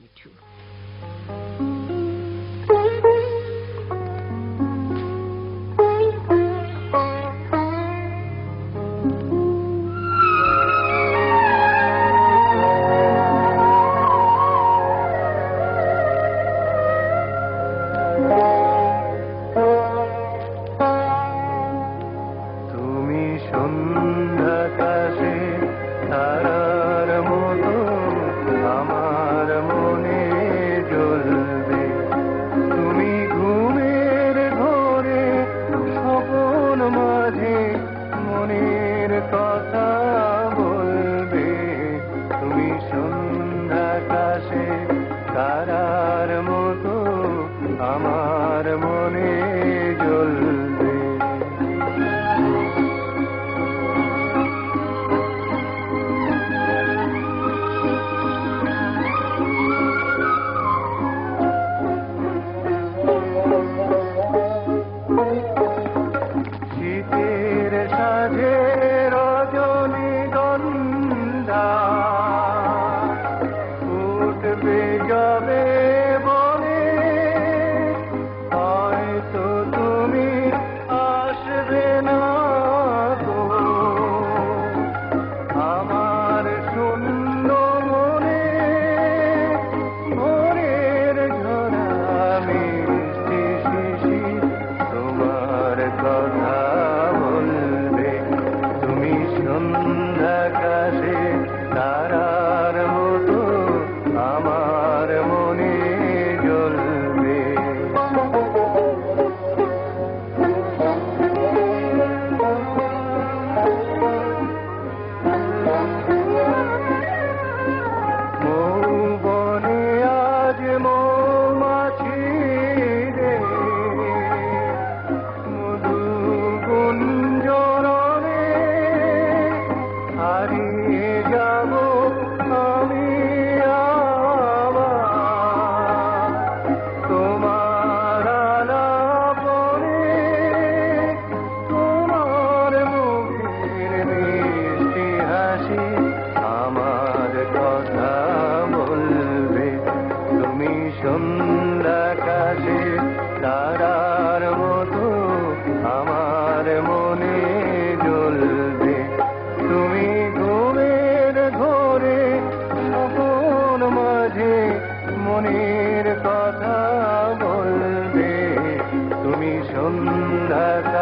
me, too. উঠবে যাবে বলে হয়তো তুমি আসবে না তো আমার মনে, মনের তোমার কথা বলবে। তুমি সন্ধ্যা কাশে মনের কথা বলবে। তুমি সন্ধ্যা